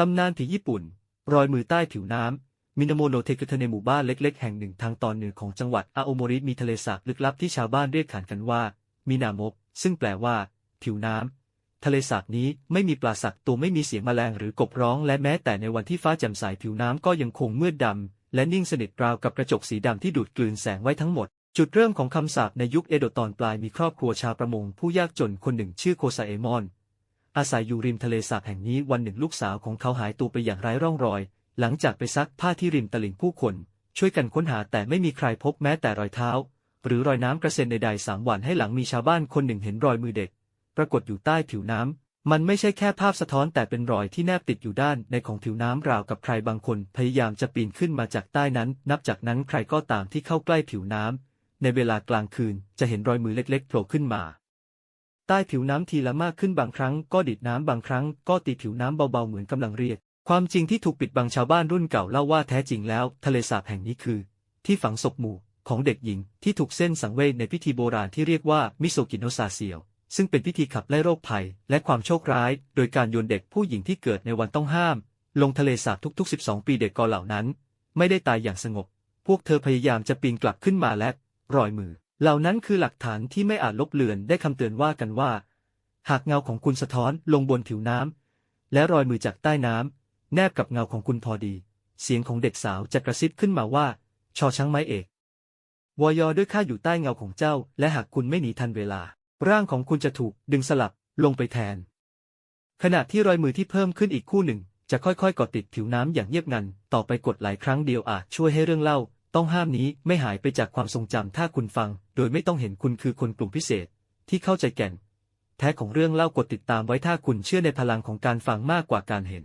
ตำนานผีญี่ปุ่น รอยมือใต้ผิวน้ำ มินาโมโนเทคุเทในหมู่บ้านเล็ก ๆ แห่งหนึ่งทางตอนเหนือของจังหวัดอาโอโมริมีทะเลสาบลึกลับที่ชาวบ้านเรียกขานกันว่า มินามก ซึ่งแปลว่า ผิวน้ำ ทะเลสาบนี้ไม่มีปลาสักตัวไม่มีเสียงแมลงหรือกบร้อง และแม้แต่ในวันที่ฟ้าแจ่มใสผิวน้ำก็ยังคงมืดดำและนิ่งสนิทราวกับกระจกสีดำที่ดูดกลืนแสงไว้ทั้งหมดจุดเริ่มของคำสาปในยุคเอโดะตอนปลายมีครอบครัวชาวประมงผู้ยากจนคนหนึ่งชื่อโคซาเอมอน อาศัยอยู่ริมทะเลสาบแห่งนี้วันหนึ่งลูกสาวของเขาหายตัวไปอย่างไร้ร่องรอย หลังจากไปซักผ้าที่ริมตลิ่งผู้คน ช่วยกันค้นหาแต่ไม่มีใครพบแม้แต่รอยเท้า หรือรอยน้ำกระเซ็นใดๆสามวันให้หลังมีชาวบ้านคนหนึ่งเห็นรอยมือเด็ก ปรากฏอยู่ใต้ผิวน้ำมันไม่ใช่แค่ภาพสะท้อนแต่เป็นรอยที่แนบติดอยู่ด้านในของผิวน้ำราวกับใครบางคนพยายามจะปีนขึ้นมาจากใต้นั้น นับจากนั้นใครก็ตามที่เข้าใกล้ผิวน้ำในเวลากลางคืนจะเห็นรอยมือเล็กๆโผล่ขึ้นมา ใต้ผิวน้ำทีละมากขึ้นบางครั้งก็ดิดน้ำบางครั้งก็ตีผิวน้ำเบาๆเหมือนกำลังเรียก ความจริงที่ถูกปิดบังชาวบ้านรุ่นเก่าเล่าว่าแท้จริงแล้ว ทะเลสาบแห่งนี้คือ ที่ฝังศพหมู่ของเด็กหญิงที่ถูกเส้นสังเวยในพิธีโบราณที่เรียกว่ามิโซกิโนซาเซียวซึ่งเป็นพิธีขับไล่โรคภัย และความโชคร้าย โดยการโยนเด็กผู้หญิงที่เกิดในวันต้องห้าม ลงทะเลสาบทุกๆ 12 ปีเด็กกอเหล่านั้น ไม่ได้ตายอย่างสงบ พวกเธอพยายามจะปีนกลับขึ้นมาและรอยมือ เหล่านั้นคือหลักฐานที่ไม่อาจลบเลือนได้คำเตือนว่ากันว่า หากเงาของคุณสะท้อนลงบนผิวน้ำและรอยมือจากใต้น้ำแนบกับเงาของคุณพอดี เสียงของเด็กสาวจะกระซิบขึ้นมาว่า ชอช้างไม้เอกวอยอด้วยข้าอยู่ใต้เงาของเจ้า และหากคุณไม่หนีทันเวลา ร่างของคุณจะถูกดึงสลับลงไปแทน ขณะที่รอยมือที่เพิ่มขึ้นอีกคู่หนึ่ง จะค่อยๆกาะติดผิวน้ำอย่างเงียบงัน ต่อไปกดหลายครั้งเดียวอาจช่วยให้เรื่องเล่า ต้องห้ามนี้ไม่หายไปจากความทรงจำถ้าคุณฟัง โดยไม่ต้องเห็นคุณคือคนกลุ่มพิเศษ ที่เข้าใจแก่น แท้ของเรื่องเล่ากดติดตามไว้ถ้าคุณเชื่อในพลังของการฟังมากกว่าการเห็น